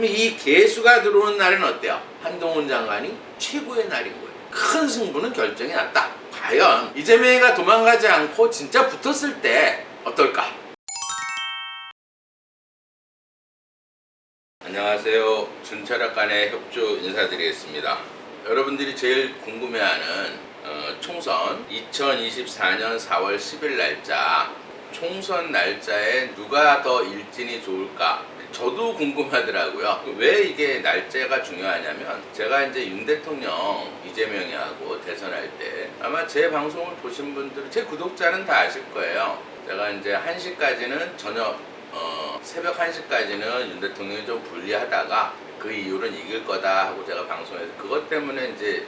그러면 이 개수가 들어오는 날은 어때요? 한동훈 장관이 최고의 날인 거예요. 큰 승부는 결정이 났다. 과연 이재명이가 도망가지 않고 진짜 붙었을 때 어떨까? 안녕하세요. 준철학관의 협조 인사드리겠습니다. 여러분들이 제일 궁금해하는 어, 총선 2024년 4월 10일 날짜 총선 날짜에 누가 더 일진이 좋을까? 저도 궁금하더라고요. 왜 이게 날짜가 중요하냐면 제가 이제 윤 대통령 이재명이하고 대선할 때 아마 제 방송을 보신 분들 제 구독자는 다 아실 거예요. 제가 이제 1시까지는 저녁 어, 새벽 1시까지는 윤 대통령이 좀 불리하다가 그 이유는 이길 거다 하고 제가 방송에서 그것 때문에 이제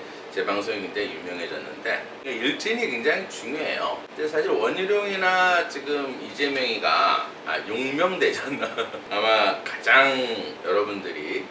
굉장히 유명해졌는데 일진이 굉장히 중요해요. 근데 사실 원희룡이나 지금 이재명이가 아, 용명대전 아마 가장 여러분들이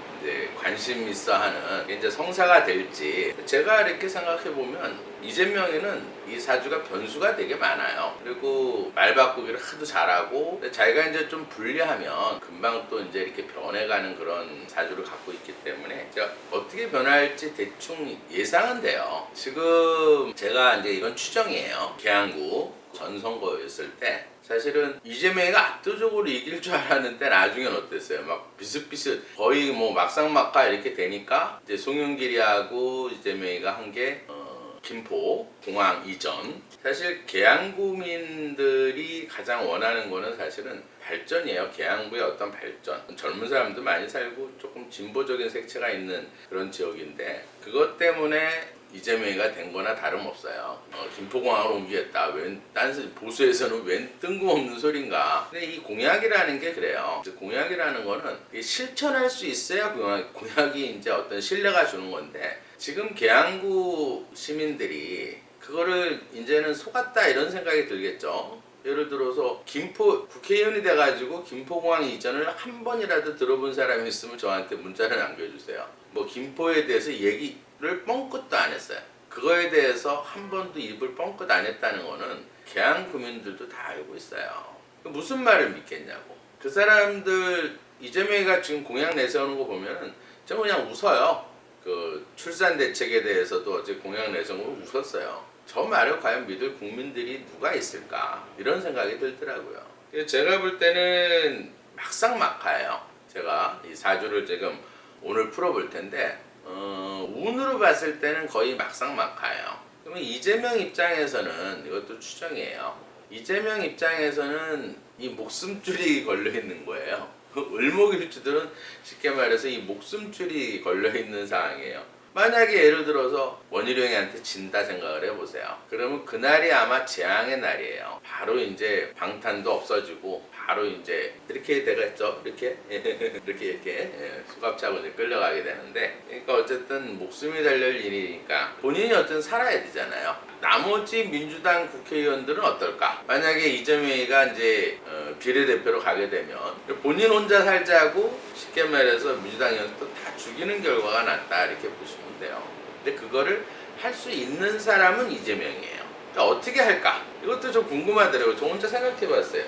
관심 있어 하는 이제 성사가 될지 제가 이렇게 생각해 보면 이재명이는 이 사주가 변수가 되게 많아요. 그리고 말 바꾸기를 하도 잘하고 자기가 이제 좀 불리하면 금방 또 이제 이렇게 변해가는 그런 사주를 갖고 있기 때문에 제가 어떻게 변할지 대충 예상은 돼요. 지금 제가 이제 이건 추정이에요. 계양구 전 선거였을 때 사실은 이재명이가 압도적으로 이길 줄 알았는데 나중엔 어땠어요? 막 비슷비슷 거의 뭐 막상막하 이렇게 되니까 이제 송영길이하고 이재명이가 한게 어, 김포 공항 이전 사실 계양구민들이 가장 원하는 거는 사실은 발전이에요. 계양구의 어떤 발전. 젊은 사람도 많이 살고 조금 진보적인 색채가 있는 그런 지역인데 그것 때문에 이재명이가 된 거나 다름없어요. 어, 김포공항으로 옮기겠다. 웬, 딴 보수에서는 웬 뜬금없는 소린가. 근데 이 공약이라는 게 그래요. 공약이라는 거는 실천할 수 있어야 공약, 공약이 이제 어떤 신뢰가 주는 건데 지금 계양구 시민들이 그거를 이제는 속았다 이런 생각이 들겠죠. 예를 들어서 김포 국회의원이 돼가지고 김포공항 이전을 한 번이라도 들어본 사람이 있으면 저한테 문자를 남겨주세요. 뭐 김포에 대해서 얘기 를 뻥끗도 안 했어요. 그거에 대해서 한 번도 입을 뻥끗 안 했다는 거는 계양 구민들도 다 알고 있어요. 무슨 말을 믿겠냐고. 그 사람들 이재명이가 지금 공약 내세우는 거 보면은 저는 그냥 웃어요. 그 출산 대책에 대해서도 어제 공약 내세운 거 웃었어요. 저 말을 과연 믿을 국민들이 누가 있을까 이런 생각이 들더라고요. 제가 볼 때는 막상 막하예요. 제가 이 사주를 지금 오늘 풀어볼 텐데 어, 운으로 봤을 때는 거의 막상막하예요. 그러면 이재명 입장에서는 이것도 추정이에요. 이재명 입장에서는 이 목숨줄이 걸려 있는 거예요. 을목일주들은 쉽게 말해서 이 목숨줄이 걸려 있는 상황이에요. 만약에 예를 들어서 원희룡이한테 진다 생각을 해보세요. 그러면 그날이 아마 재앙의 날이에요. 바로 이제 방탄도 없어지고 바로 이제 이렇게 되겠죠. 이렇게 이렇게 이렇게 예, 수갑차고 이제 끌려가게 되는데 그러니까 어쨌든 목숨이 달릴 일이니까 본인이 어쨌든 살아야 되잖아요. 나머지 민주당 국회의원들은 어떨까? 만약에 이재명이가 이제 어, 비례대표로 가게 되면 본인 혼자 살자고 쉽게 말해서 민주당 의원도 다 죽이는 결과가 났다 이렇게 보시면 돼요. 근데 그거를 할 수 있는 사람은 이재명이에요. 그러니까 어떻게 할까? 이것도 좀 궁금하더라고요. 저 혼자 생각해봤어요.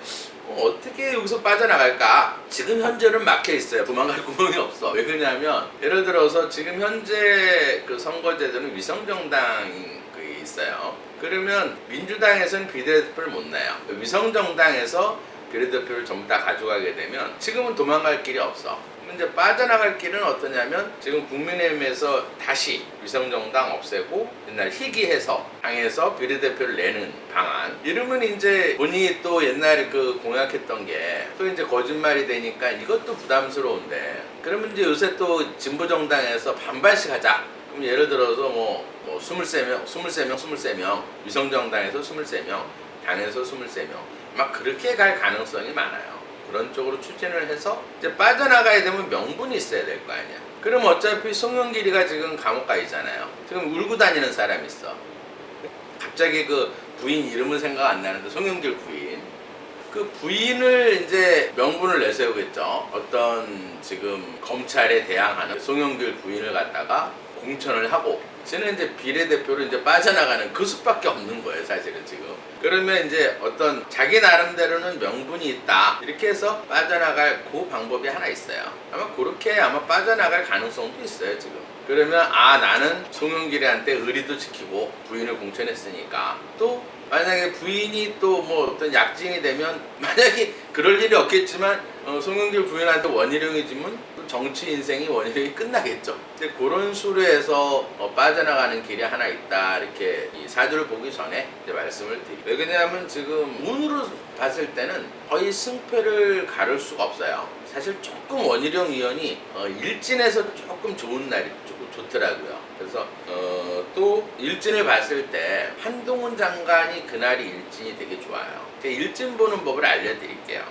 어, 떻게 여기서 빠져나갈까? 지금 현재는 막혀 있어요. 도망갈 구멍이 없어. 왜 그러냐면 예를 들어서 지금 현재 그 선거제도는 위성정당이 그 있어요. 그러면 민주당에서는 비례대표를 못 내요. 위성정당에서 비례대표를 전부 다 가져가게 되면 지금은 도망갈 길이 없어. 이제 빠져나갈 길은 어떠냐면 지금 국민의힘에서 다시 위성정당 없애고 옛날 희귀해서 당에서 비례대표를 내는 방안. 이러면 이제 본인이 또 옛날에 그 공약했던 게 또 이제 거짓말이 되니까 이것도 부담스러운데. 그러면 이제 요새 또 진보정당에서 반반씩 하자. 그럼 예를 들어서 뭐, 뭐 23명, 23명, 23명 위성정당에서 23명 당에서 23명 막 그렇게 갈 가능성이 많아요 그런 쪽으로 추진을 해서 이제 빠져나가야 되면 명분이 있어야 될 거 아니야. 그럼 어차피 송영길이가 지금 감옥 가 있잖아요. 지금 울고 다니는 사람 있어. 갑자기 그 부인 이름은 생각 안 나는데 송영길 부인. 그 부인을 이제 명분을 내세우겠죠. 어떤 지금 검찰에 대항하는 송영길 부인을 갖다가 공천을 하고 저는 이제 비례대표로 이제 빠져나가는 그 수밖에 없는 거예요 사실은 지금 그러면 이제 어떤 자기 나름대로는 명분이 있다. 이렇게 해서 빠져나갈 그 방법이 하나 있어요. 아마 그렇게 아마 빠져나갈 가능성도 있어요 지금. 그러면 아 나는 송영길이한테 의리도 지키고 부인을 공천했으니까. 또 만약에 부인이 또 뭐 어떤 약진이 되면 만약에 그럴 일이 없겠지만 어, 송영길 부인한테 원희룡이 지면 또 정치 인생이 원희룡이 끝나겠죠. 근데 그런 수로 해서 어, 빠져나가는 길이 하나 있다 이렇게 이 사주를 보기 전에 이제 말씀을 드리고 왜 그러냐면 지금 운으로 봤을 때는 거의 승패를 가를 수가 없어요. 사실 조금 원희룡 의원이 어, 일진에서 조금 좋은 날이 조금 좋더라고요. 그래서 어, 또 일진을 봤을 때 한동훈 장관이 그날이 일진이 되게 좋아요. 그 일진 보는 법을 알려드릴게요.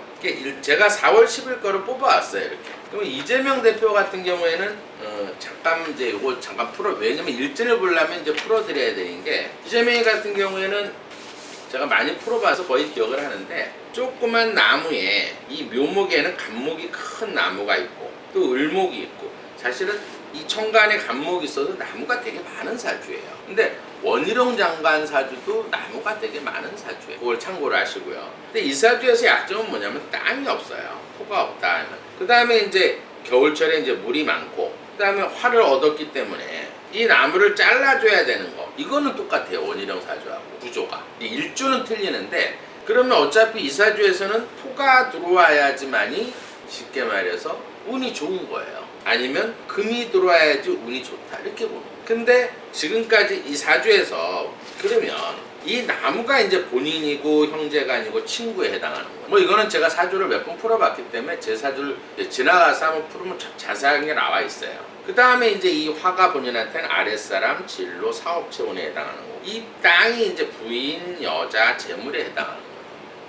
제가 4월 10일 거를 뽑아왔어요. 이렇게. 그러면 이재명 대표 같은 경우에는 어, 잠깐 이제 이거 잠깐 풀어 왜냐면 일진을 보려면 이제 풀어드려야 되는 게 이재명 같은 경우에는 제가 많이 풀어봐서 거의 기억을 하는데 조그만 나무에 이 묘목에는 간목이 큰 나무가 있고 또 을목이 있고 사실은 이 천간에 간목이 있어서 나무가 되게 많은 사주예요. 근데 원희룡 장관 사주도 나무가 되게 많은 사주예요. 그걸 참고를 하시고요. 근데 이 사주에서 약점은 뭐냐면 땅이 없어요. 토가 없다. 그 다음에 이제 겨울철에 이제 물이 많고 그 다음에 화를 얻었기 때문에 이 나무를 잘라줘야 되는 거. 이거는 똑같아요 원희룡 사주하고 구조가. 이 일주는 틀리는데 그러면 어차피 이 사주에서는 토가 들어와야지만이 쉽게 말해서 운이 좋은 거예요. 아니면 금이 들어와야지 운이 좋다. 이렇게 보는 거예요. 근데 지금까지 이 사주에서 그러면 이 나무가 이제 본인이고 형제가 아니고 친구에 해당하는 거예요. 뭐 이거는 제가 사주를 몇 번 풀어봤기 때문에 제 사주를 지나가서 한번 풀으면 자- 자세하게 나와 있어요. 그 다음에 이제 이 화가 본인한테는 아랫사람, 진로, 사업체원에 해당하는 거고 이 땅이 이제 부인, 여자, 재물에 해당하는 거예요.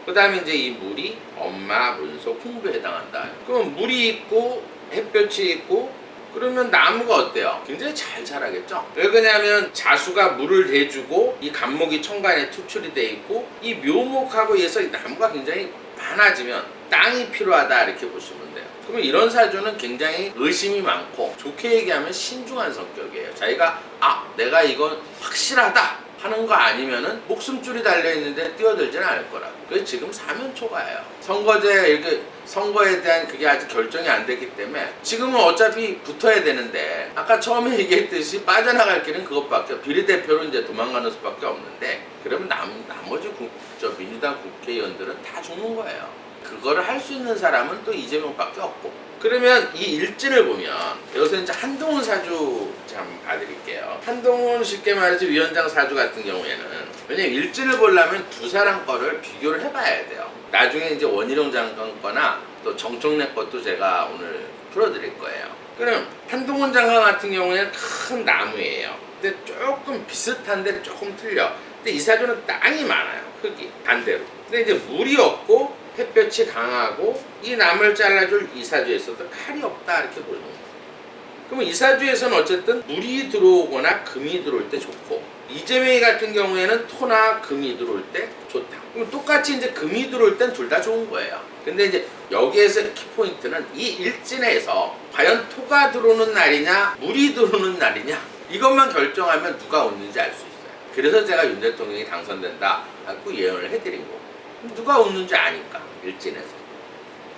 그 다음에 이제 이 물이 엄마, 문속, 풍부에 해당한다. 그럼 물이 있고 햇볕이 있고 그러면 나무가 어때요? 굉장히 잘 자라겠죠? 왜 그러냐면 자수가 물을 대주고 이 간목이 천간에 투출이 돼 있고 이 묘목하고 해서 이 나무가 굉장히 많아지면 땅이 필요하다 이렇게 보시면 돼요. 그러면 이런 사주는 굉장히 의심이 많고 좋게 얘기하면 신중한 성격이에요. 자기가 아 내가 이건 확실하다 하는 거 아니면은 목숨줄이 달려 있는데 뛰어들지는 않을 거라고. 그게 지금 사면초가예요. 선거제 이렇게 선거에 대한 그게 아직 결정이 안 됐기 때문에 지금은 어차피 붙어야 되는데 아까 처음에 얘기했듯이 빠져나갈 길은 그것밖에 비례대표로 이제 도망가는 수밖에 없는데 그러면 남, 나머지 국, 저 민주당 국회의원들은 다 죽는 거예요. 그거를 할 수 있는 사람은 또 이재명밖에 없고 그러면 이 일진을 보면 여기서 이제 한동훈 사주 좀 봐드릴게요. 한동훈 쉽게 말해서 위원장 사주 같은 경우에는 왜냐면 일진을 보려면 두 사람 거를 비교를 해봐야 돼요. 나중에 이제 원희룡 장관 거나 또 정청래 것도 제가 오늘 풀어드릴 거예요. 그럼 한동훈 장관 같은 경우에는 큰 나무예요. 근데 조금 비슷한데 조금 틀려. 근데 이 사주는 땅이 많아요. 흙이 반대로. 근데 이제 물이 없고 햇볕이 강하고 이 나무를 잘라줄 이 사주에서도 칼이 없다 이렇게 보는 거예요. 그러면 이 사주에서는 어쨌든 물이 들어오거나 금이 들어올 때 좋고 이재명이 같은 경우에는 토나 금이 들어올 때 좋다. 그럼 똑같이 이제 금이 들어올 땐 둘 다 좋은 거예요. 근데 이제 여기에서 키포인트는 이 일진에서 과연 토가 들어오는 날이냐 물이 들어오는 날이냐 이것만 결정하면 누가 웃는지 알 수 있어요. 그래서 제가 윤 대통령이 당선된다 하고 예언을 해드린 거고 누가 웃는지 아니까 일진에서.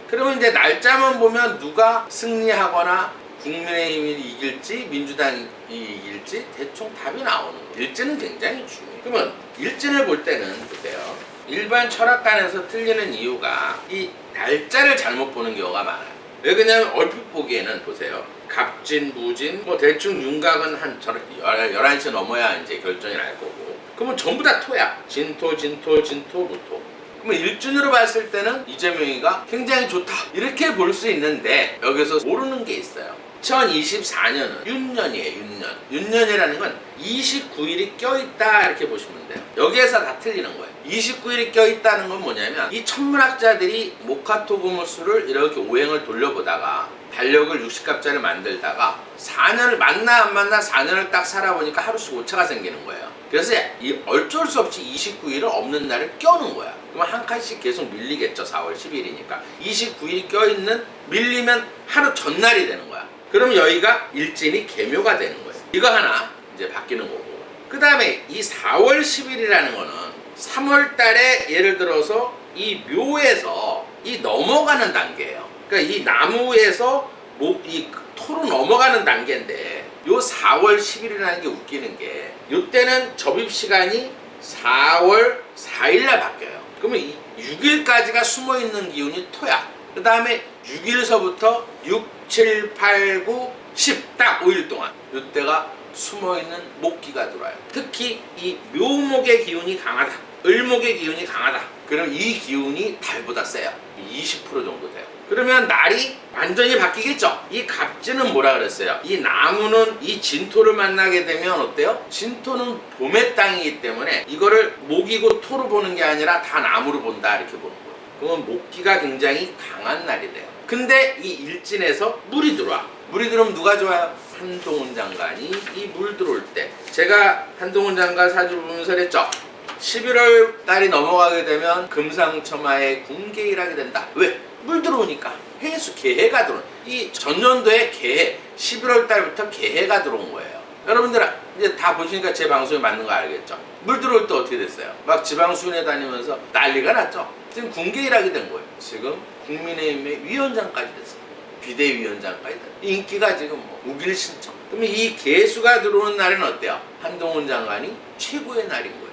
그러면 이제 날짜만 보면 누가 승리하거나 국민의힘이 이길지 민주당이 이길지 대충 답이 나오는 거예요. 일진은 굉장히 중요해요. 그러면 일진을 볼 때는 보세요. 일반 철학관에서 틀리는 이유가 이 날짜를 잘못 보는 경우가 많아요. 왜 그러냐면 얼핏 보기에는 보세요. 갑진, 무진, 뭐 대충 윤곽은 한 11시 넘어야 이제 결정이 날 거고. 그러면 전부 다 토야. 진토, 진토, 진토, 무토. 그러면 일준으로 봤을 때는 이재명이가 굉장히 좋다. 이렇게 볼 수 있는데 여기서 모르는 게 있어요. 2024년은 윤년이에요 윤년. 윤년이라는 건 29일이 껴있다 이렇게 보시면 돼요. 여기에서 다 틀리는 거예요. 29일이 껴있다는 건 뭐냐면 이 천문학자들이 모카토고무수를 이렇게 오행을 돌려보다가 달력을 60갑자를 만들다가 4년을 만나 안 만나 4년을 딱 살아보니까 하루씩 오차가 생기는 거예요. 그래서 이 어쩔 수 없이 29일을 없는 날을 껴는 거야. 그러면 한 칸씩 계속 밀리겠죠. 4월 10일이니까. 29일이 껴있는 밀리면 하루 전날이 되는 거야. 그러면 여기가 일진이 개묘가 되는 거예요. 이거 하나 이제 바뀌는 거고. 그 다음에 이 4월 10일이라는 거는 3월 달에 예를 들어서 이 묘에서 이 넘어가는 단계예요. 그러니까 이 나무에서 뭐, 이 토로 넘어가는 단계인데 요 4월 10일이라는 게 웃기는 게 요때는 접입 시간이 4월 4일날 바뀌어요. 그러면 이 6일까지가 숨어 있는 기운이 토야. 그 다음에 6일서부터 6, 7, 8, 9, 10 딱 5일 동안 요때가 숨어 있는 목기가 들어와요. 특히 이 묘목의 기운이 강하다. 을목의 기운이 강하다. 그럼 이 기운이 달보다 세요. 20% 정도 돼요. 그러면 날이 완전히 바뀌겠죠. 이 갑진은 뭐라 그랬어요? 이 나무는 이 진토를 만나게 되면 어때요? 진토는 봄의 땅이기 때문에 이거를 목이고 토로 보는 게 아니라 다 나무로 본다 이렇게 보는 거예요. 그러면 목기가 굉장히 강한 날이 돼요. 근데 이 일진에서 물이 들어와. 물이 들어오면 누가 좋아요? 한동훈 장관이 이 물 들어올 때 제가 한동훈 장관 사주 보면서 그랬죠. 11월 달이 넘어가게 되면 금상첨화의 군계일하게 된다. 왜? 물 들어오니까 해수 개해가 들어온. 이 전년도에 개해 11월 달부터 개해가 들어온 거예요. 여러분들 이제 다 보시니까 제 방송이 맞는 거 알겠죠? 물 들어올 때 어떻게 됐어요? 막 지방순회 다니면서 난리가 났죠. 지금 군계일하게 된 거예요. 지금 국민의힘의 위원장까지 됐어요. 비대위원장까지 됐어요. 인기가 지금 뭐 우길 신청. 그러면 이 개수가 들어오는 날은 어때요? 한동훈 장관이 최고의 날인 거예요.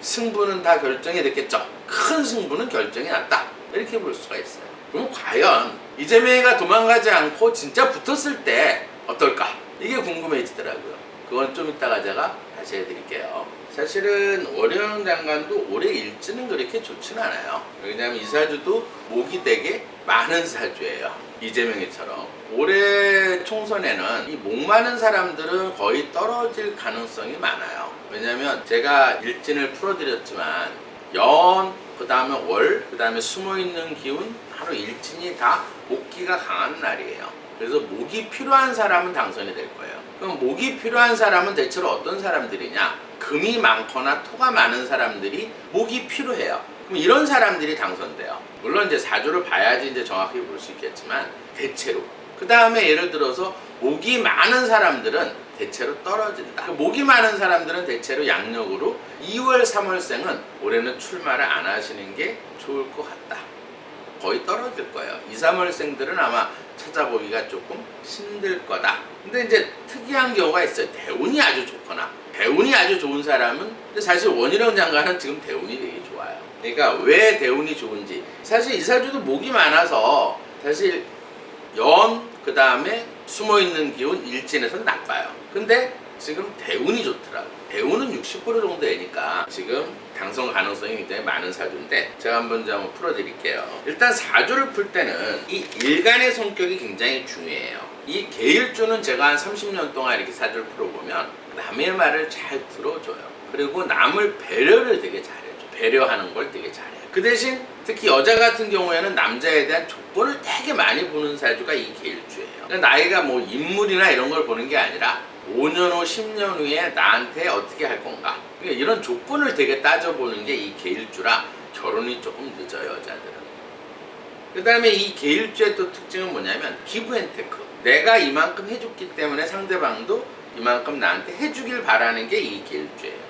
승부는 다 결정이 됐겠죠. 큰 승부는 결정이 났다. 이렇게 볼 수가 있어요. 그럼 과연 이재명이가 도망가지 않고 진짜 붙었을 때 어떨까? 이게 궁금해지더라고요. 그건 좀 이따가 제가 다시 해드릴게요. 사실은 원효영 장관도 올해 일지는 그렇게 좋지는 않아요. 왜냐하면 이 사주도 목이 되게 많은 사주예요. 이재명이처럼. 올해 총선에는 이 목 많은 사람들은 거의 떨어질 가능성이 많아요. 왜냐하면 제가 일진을 풀어드렸지만 연, 그 다음에 월, 그 다음에 숨어있는 기운, 하루 일진이 다 목기가 강한 날이에요. 그래서 목이 필요한 사람은 당선이 될 거예요. 그럼 목이 필요한 사람은 대체로 어떤 사람들이냐? 금이 많거나 토가 많은 사람들이 목이 필요해요. 그럼 이런 사람들이 당선돼요. 물론 이제 사주를 봐야지 이제 정확히 볼 수 있겠지만 대체로. 그 다음에 예를 들어서 목이 많은 사람들은 대체로 떨어진다. 그 목이 많은 사람들은 대체로 양력으로 2월, 3월생은 올해는 출마를 안 하시는 게 좋을 것 같다. 거의 떨어질 거예요. 2, 3월생들은 아마 찾아보기가 조금 힘들 거다. 근데 이제 특이한 경우가 있어요. 대운이 아주 좋거나 대운이 아주 좋은 사람은 사실 원희룡 장관은 지금 대운이 되게 좋아요. 그러니까 왜 대운이 좋은지 사실 이사주도 목이 많아서 사실 연 그 다음에 숨어 있는 기운 일진에서 나빠요. 근데 지금 대운이 좋더라고. 대운은 60% 정도 되니까 지금 당선 가능성이 굉장히 많은 사주인데 제가 한번 좀 한번 풀어드릴게요. 일단 사주를 풀 때는 이 일간의 성격이 굉장히 중요해요. 이 계일주는 제가 한 30년 동안 이렇게 사주를 풀어보면 남의 말을 잘 들어줘요. 그리고 남을 배려를 되게 잘해줘. 배려하는 걸 되게 잘해요. 그 대신 특히 여자 같은 경우에는 남자에 대한 조건을 되게 많이 보는 사주가 이 계일주예요. 그러니까 나이가 뭐 인물이나 이런 걸 보는 게 아니라 5년 후, 10년 후에 나한테 어떻게 할 건가. 그러니까 이런 조건을 되게 따져보는 게 이 계일주라 결혼이 조금 늦어요, 여자들은. 그 다음에 이 계일주의 또 특징은 뭐냐면 기브앤테크. 내가 이만큼 해줬기 때문에 상대방도 이만큼 나한테 해주길 바라는 게 이 계일주예요.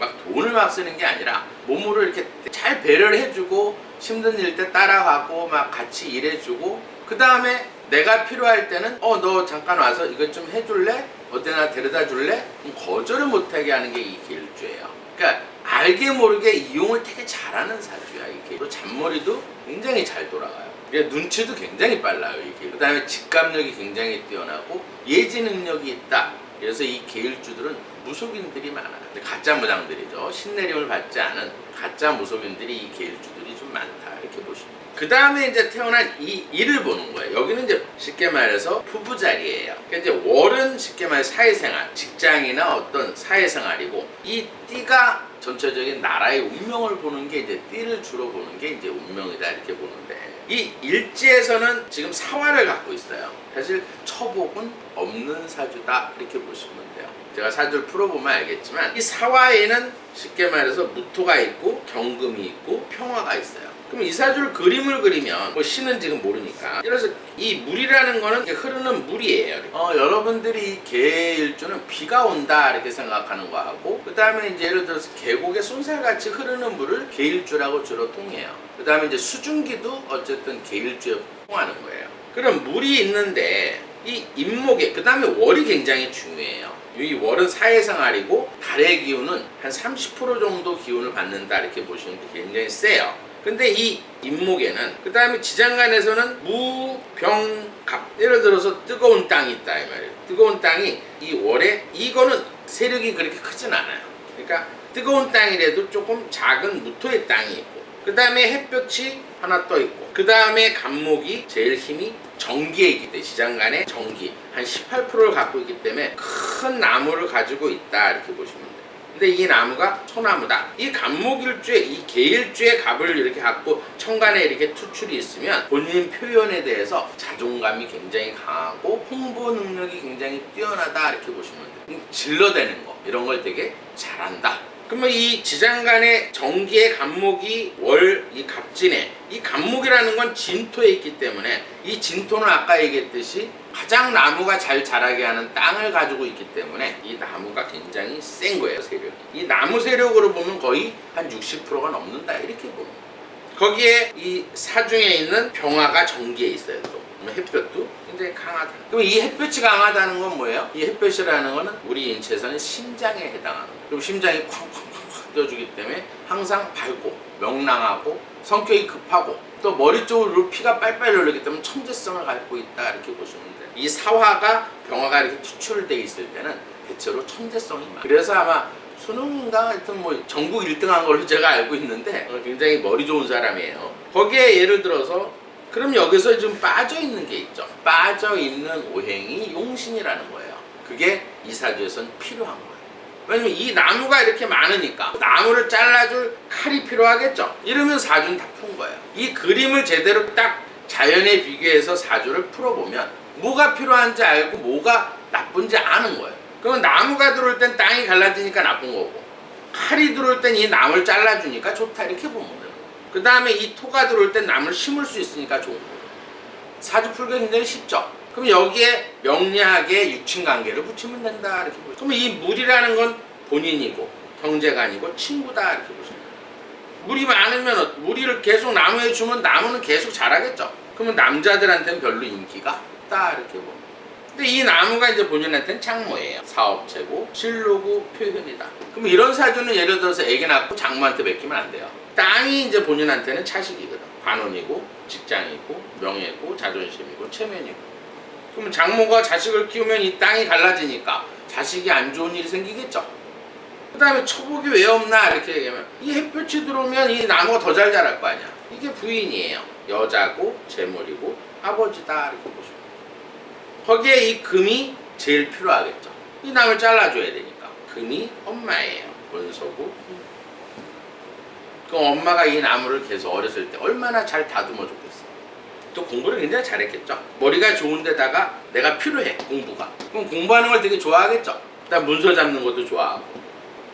막 돈을 막 쓰는 게 아니라 몸으로 이렇게 잘 배려를 해주고 힘든 일 때 따라가고 막 같이 일해주고 그 다음에 내가 필요할 때는 어 너 잠깐 와서 이것 좀 해줄래? 어디나 데려다 줄래? 거절을 못하게 하는 게이 계일주예요. 그러니까 알게 모르게 이용을 되게 잘하는 사주야 이게. 또 잔머리도 굉장히 잘 돌아가요. 눈치도 굉장히 빨라요 이게. 그다음에 직감력이 굉장히 뛰어나고 예지 능력이 있다. 그래서 이 계일주들은 무속인들이 많아요. 가짜 무당들이죠. 신내림을 받지 않은 가짜 무속인들이 이 계일주들이 좀 많다. 이렇게 보시면. 그 다음에 이제 태어난 이 일을 보는 거예요. 여기는 이제 쉽게 말해서 부부 자리예요. 그러니까 이제 월은 쉽게 말해 사회생활, 직장이나 어떤 사회생활이고 이 띠가 전체적인 나라의 운명을 보는 게 이제 띠를 주로 보는 게 이제 운명이다 이렇게 보는데 이 일지에서는 지금 사화를 갖고 있어요. 사실 처복은 없는 사주다 이렇게 보시면. 제가 사주를 풀어보면 알겠지만 이 사화에는 쉽게 말해서 무토가 있고 경금이 있고 평화가 있어요. 그럼 이 사주를 그림을 그리면 뭐 신은 지금 모르니까. 그래서 이 물이라는 거는 흐르는 물이에요. 어, 여러분들이 개일주는 비가 온다 이렇게 생각하는 거하고 그 다음에 이제 예를 들어서 계곡에 쏜살같이 흐르는 물을 개일주라고 주로 통해요. 그 다음에 이제 수증기도 어쨌든 개일주에 통하는 거예요 그럼 물이 있는데 이 인목에 그 다음에 월이 굉장히 중요해요. 이 월은 사해상알이고 달의 기운은 한 30% 정도 기운을 받는다 이렇게 보시면 굉장히 세요. 근데 이 인목에는 그 다음에 지장간에서는 무 병 갑 예를 들어서 뜨거운 땅이 있다 이 말이에요. 뜨거운 땅이 이 월에 이거는 세력이 그렇게 크진 않아요. 그러니까 뜨거운 땅이라도 조금 작은 무토의 땅이 있고 그 다음에 햇볕이 하나 떠 있고 그 다음에 간목이 제일 힘이 전기에 있기 때문에 지장간에 전기 한 18%를 갖고 있기 때문에 큰 나무를 가지고 있다 이렇게 보시면 돼요 근데 이 나무가 소나무다. 이 간목일주에 이 계일주의 갑을 이렇게 갖고 천간에 이렇게 투출이 있으면 본인 표현에 대해서 자존감이 굉장히 강하고 홍보 능력이 굉장히 뛰어나다 이렇게 보시면 돼요. 음, 질러대는 거 이런 걸 되게 잘한다. 그러면 이 지장 간의 정기의 간목이 월 이 갑진에 이 간목이라는 건 진토에 있기 때문에 이 진토는 아까 얘기했듯이 가장 나무가 잘 자라게 하는 땅을 가지고 있기 때문에 이 나무가 굉장히 센 거예요 세력이. 이 나무 세력으로 보면 거의 한 60%가 넘는다 이렇게 보면. 거기에 이 사중에 있는 병화가 전기에 있어요 또. 햇볕도 굉장히 강하다. 그럼 이 햇볕이 강하다는 건 뭐예요? 이 햇볕이라는 거는 우리 인체에서는 심장에 해당하는 그리고 심장이 쾅쾅쾅쾅 뛰어주기 때문에 항상 밝고 명랑하고 성격이 급하고 또 머리 쪽으로 피가 빨빨 흐르기 때문에 천재성을 갖고 있다 이렇게 보시면 돼요 이 사화가 병화가 이렇게 투출돼 있을 때는 대체로 천재성이 많아요 그래서 아마 수능인가 하여튼 뭐 전국 1등한 걸로 제가 알고 있는데 어, 굉장히 머리 좋은 사람이에요. 거기에 예를 들어서 그럼 여기서 좀 빠져 있는 게 있죠. 빠져 있는 오행이 용신이라는 거예요. 그게 이 사주에선 필요한 거예요. 왜냐면 이 나무가 이렇게 많으니까 나무를 잘라줄 칼이 필요하겠죠. 이러면 사주는 다 푼 거예요. 이 그림을 제대로 딱 자연에 비교해서 사주를 풀어보면 뭐가 필요한지 알고 뭐가 나쁜지 아는 거예요. 그러면 나무가 들어올 땐 땅이 갈라지니까 나쁜 거고 칼이 들어올 땐 이 나무를 잘라주니까 좋다 이렇게 보면 돼요. 그 다음에 이 토가 들어올 땐 나무를 심을 수 있으니까 좋은 거예요. 사주 풀기 굉장히 쉽죠. 그럼 여기에 명리하게 육친 관계를 붙이면 된다 이렇게 보죠. 그러면 이 물이라는 건 본인이고 아니고 친구다 이렇게 돼요. 물이 많으면 어- 물을 계속 나무에 주면 나무는 계속 자라겠죠. 그러면 남자들한테는 별로 인기가 없다 이렇게 보면. 근데 이 나무가 이제 본인한테는 창모예요. 사업체고 진로고 표현이다. 그럼 이런 사주는 예를 들어서 애기 낳고 장모한테 맡기면 안 돼요. 땅이 이제 본인한테는 차식이거든. 관원이고 직장이고 명예고 자존심이고 체면이고. 그러면 장모가 자식을 키우면 이 땅이 갈라지니까 자식이 안 좋은 일이 생기겠죠. 그 다음에 처복이 왜 없나 이렇게 얘기하면 이 햇볕이 들어오면 이 나무가 더 잘 자랄 거 아니야. 이게 부인이에요. 여자고 재물이고 아버지다 이렇게 보시면. 거기에 이 금이 제일 필요하겠죠. 이 나무를 잘라줘야 되니까. 금이 엄마예요. 원소고. 그 엄마가 이 나무를 계속 어렸을 때 얼마나 잘 다듬어 줬겠어. 또 공부를 굉장히 잘했겠죠. 머리가 좋은데다가 내가 필요해 공부가. 그럼 공부하는 걸 되게 좋아하겠죠. 그다음 문서 잡는 것도 좋아하고.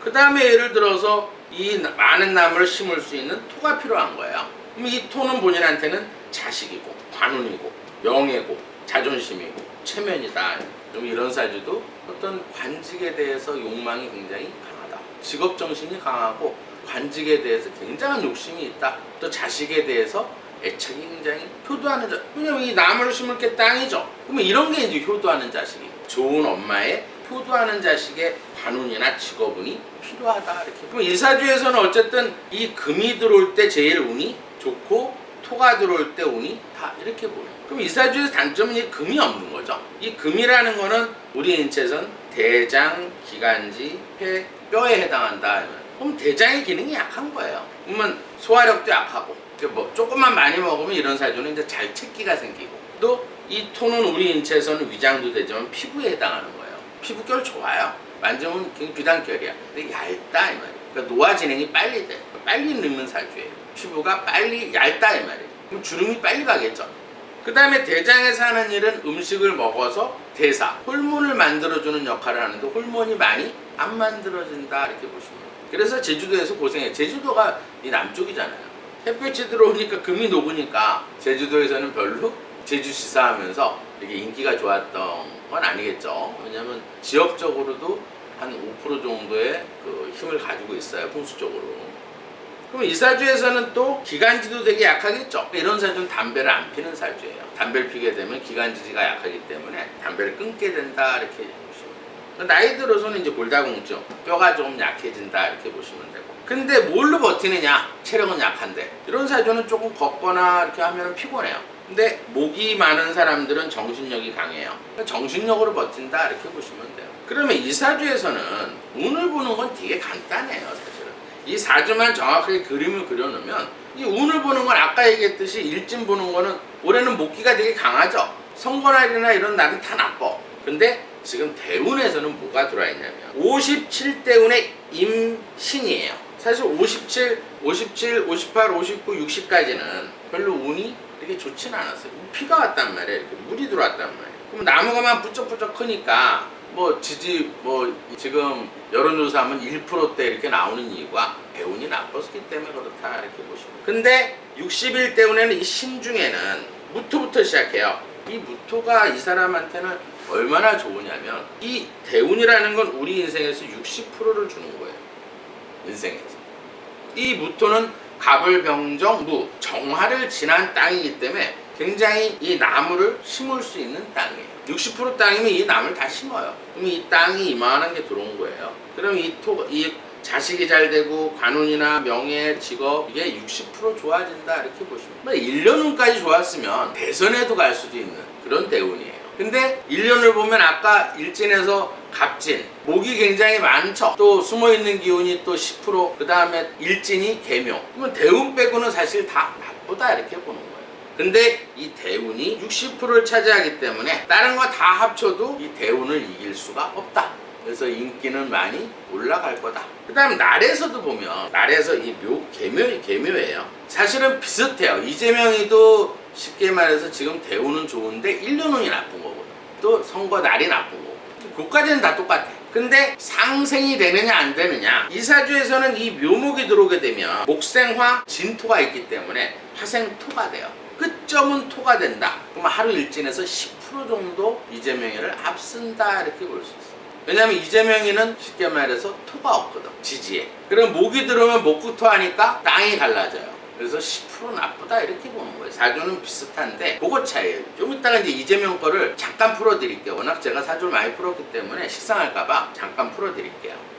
그 다음에 예를 들어서 이 나- 많은 나무를 심을 수 있는 토가 필요한 거예요. 그럼 이 토는 본인한테는 자식이고 관운이고 명예고 자존심이고 체면이다. 좀 이런 사주도 어떤 관직에 대해서 욕망이 굉장히 강하다. 직업 정신이 강하고 관직에 대해서 굉장한 욕심이 있다. 또 자식에 대해서 애착이 굉장히 효도하는 자. 왜냐면 이 나무를 심을 게 땅이죠. 그러면 이런 게 이제 효도하는 자식이. 좋은 엄마의 효도하는 자식의 관운이나 직업운이 필요하다 이렇게. 그럼 일사주에서는 어쨌든 이 금이 들어올 때 제일 운이 좋고 토가 들어올 때 운이 다 이렇게 보여요. 그럼 일사주에서 단점은 이 금이 없는 거죠. 이 금이라는 거는 우리 인체선 대장, 기관지, 폐, 뼈에 해당한다. 그럼 대장의 기능이 약한 거예요. 그러면 소화력도 약하고 뭐 조금만 많이 먹으면 이런 사주는 이제 잘 찾기가 생기고 또이 토는 우리 인체에서는 위장도 되지만 피부에 해당하는 거예요. 피부결 좋아요. 만지면 그냥 비단결이야. 근데 얇다 이 말이에요. 그러니까 노화 진행이 빨리 돼. 빨리 늙는 사주예요. 피부가 빨리 얇다 이 말이에요. 그럼 주름이 빨리 가겠죠. 그 다음에 대장에서 하는 일은 음식을 먹어서 대사, 호르몬을 만들어주는 역할을 하는데 호르몬이 많이 안 만들어진다 이렇게 보시면 돼요. 그래서 제주도에서 고생해요. 제주도가 이 남쪽이잖아요. 햇빛이 들어오니까 금이 녹으니까 제주도에서는 별로 제주시사 하면서 이렇게 인기가 좋았던 건 아니겠죠. 왜냐하면 지역적으로도 한 5% 정도의 그 힘을 가지고 있어요. 풍수적으로. 그럼 이 사주에서는 또 기관지도 되게 약하겠죠. 이런 사주는 담배를 안 피는 사주예요. 담배를 피게 되면 기관지가 약하기 때문에 담배를 끊게 된다 이렇게 돼요. 나이 들어서는 이제 골다공증, 뼈가 조금 약해진다 이렇게 보시면 되고. 근데 뭘로 버티느냐? 체력은 약한데 이런 사주는 조금 걷거나 이렇게 하면 피곤해요. 근데 목이 많은 사람들은 정신력이 강해요. 정신력으로 버틴다 이렇게 보시면 돼요. 그러면 이 사주에서는 운을 보는 건 되게 간단해요, 사실은. 이 사주만 정확하게 그림을 그려놓으면 이 운을 보는 건 아까 얘기했듯이 일진 보는 거는 올해는 목기가 되게 강하죠. 선거날이나 이런 날은 다 나빠. 근데 지금 대운에서는 뭐가 들어와 있냐면 57대운의 임신이에요. 사실 57, 57, 58, 59, 60까지는 별로 운이 되게 좋진 않았어요. 피가 왔단 말이에요. 이렇게 물이 들어왔단 말이에요. 그럼 나무가만 부쩍부쩍 크니까 뭐 지지 뭐 지금 여론조사하면 1%대 이렇게 나오는 이유가 배운이 나빴기 때문에 그렇다 이렇게 보시면 근데 60일 때문에는 이 신중에는 무토부터 시작해요 이 무토가 이 사람한테는 얼마나 좋으냐면 이 대운이라는 건 우리 인생에서 60%를 주는 거예요 인생에서 이 무토는 갑을병정 무 정화를 지난 땅이기 때문에 굉장히 이 나무를 심을 수 있는 땅이에요. 60% 땅이면 이 나무를 다 심어요. 그럼 이 땅이 이만한 게 들어온 거예요. 그럼 이 토, 이 자식이 잘 되고 관운이나 명예, 직업 이게 60% 좋아진다 이렇게 보시면 뭐 1년운까지 좋았으면 대선에도 갈 수도 있는 그런 대운이에요. 근데 1년을 보면 아까 일진에서 갑진, 목이 굉장히 많죠. 또 숨어 있는 기운이 또 10%, 그 다음에 일진이 개묘. 그러면 대운 빼고는 사실 다 나쁘다 이렇게 보는 거예요. 근데 이 대운이 60%를 차지하기 때문에 다른 거 다 합쳐도 이 대운을 이길 수가 없다. 그래서 인기는 많이 올라갈 거다. 그 다음 날에서도 보면 날에서 이 묘, 개묘, 개묘예요. 사실은 비슷해요. 이재명이도 쉽게 말해서 지금 대운은 좋은데 1년운이 나쁜 거거든. 또 선거 날이 나쁜 거고. 그까지는 다 똑같아. 근데 상생이 되느냐 안 되느냐 이 사주에서는 이 묘목이 들어오게 되면 목생화 진토가 있기 때문에 화생토가 돼요 끝점은 토가 된다 그러면 하루 일진에서 10% 정도 이재명이를 앞선다 이렇게 볼 수 있어요 왜냐면 이재명이는 쉽게 말해서 토가 없거든 지지에 그럼 목이 들어오면 목구토 하니까 땅이 갈라져요 그래서 10% 나쁘다 이렇게 보는 거예요. 사주는 비슷한데 그거 차이예요. 좀 이따가 이제 이재명 거를 잠깐 풀어드릴게요. 워낙 제가 사주를 많이 풀었기 때문에 식상할까봐 잠깐 풀어드릴게요.